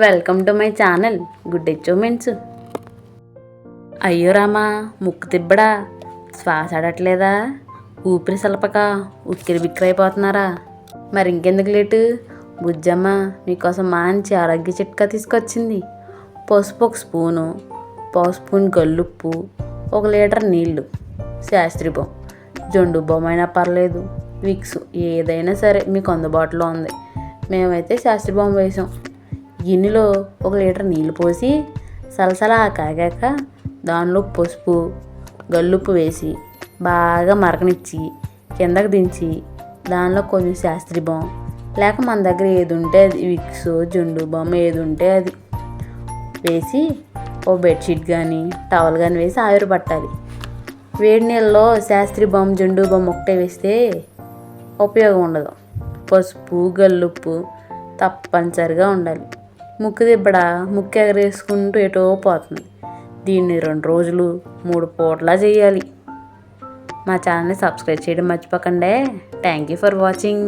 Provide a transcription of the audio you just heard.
Welcome to my channel good achievements అయ్యో రామా ముక్కు తిబ్బడా? శ్వాస ఆడట్లేదా? ఊపిరి సలపక ఉక్కిరి బిక్కిరైపోతున్నారా మరి ఇంకెందుకు లేటు? బుజ్జమ్మ మీకోసం మంచి ఆరోగ్య చిట్కా తీసుకొచ్చింది. పసుపు ఒక స్పూను పావు స్పూన్ గల్లుప్పు ఒక లీటర్ నీళ్ళు. శాస్త్రి బొమ్మ జొండు బొమ్మ అయినా పర్లేదు. విక్స్ ఏదైనా సరే మీకు అందుబాటులో ఉంది. మేమైతే శాస్త్రి బొమ్మ వేసాం. గిన్నెలో ఒక లీటర్ నీళ్ళు పోసి సలసలా కాగాక దానిలో పసుపు గల్లుప్పు వేసి బాగా మరకనిచ్చి కిందకి దించి దానిలో కొంచెం శాస్త్రి బొమ్మ లేక మన దగ్గర ఏది ఉంటే అది విక్స్ జుండు బొమ్మ ఏది ఉంటే అది వేసి ఓ బెడ్షీట్ కానీ టవల్ కానీ వేసి ఆవిరి పట్టాలి. వేడి నీళ్ళలో శాస్త్రి బొమ్మ జుండు బొమ్మ ఒకటే వేస్తే ఉపయోగం ఉండదు. పసుపు గల్లుప్పు తప్పనిసరిగా ఉండాలి. ముక్కు దిబ్బడ ముక్కు ఎగరేసుకుంటూ ఎటో పోతుంది. దీన్ని రెండు రోజులు మూడు పూటలా చేయాలి. మా ఛానల్ని సబ్స్క్రైబ్ చేయడం మర్చిపోకండి. Thank you for watching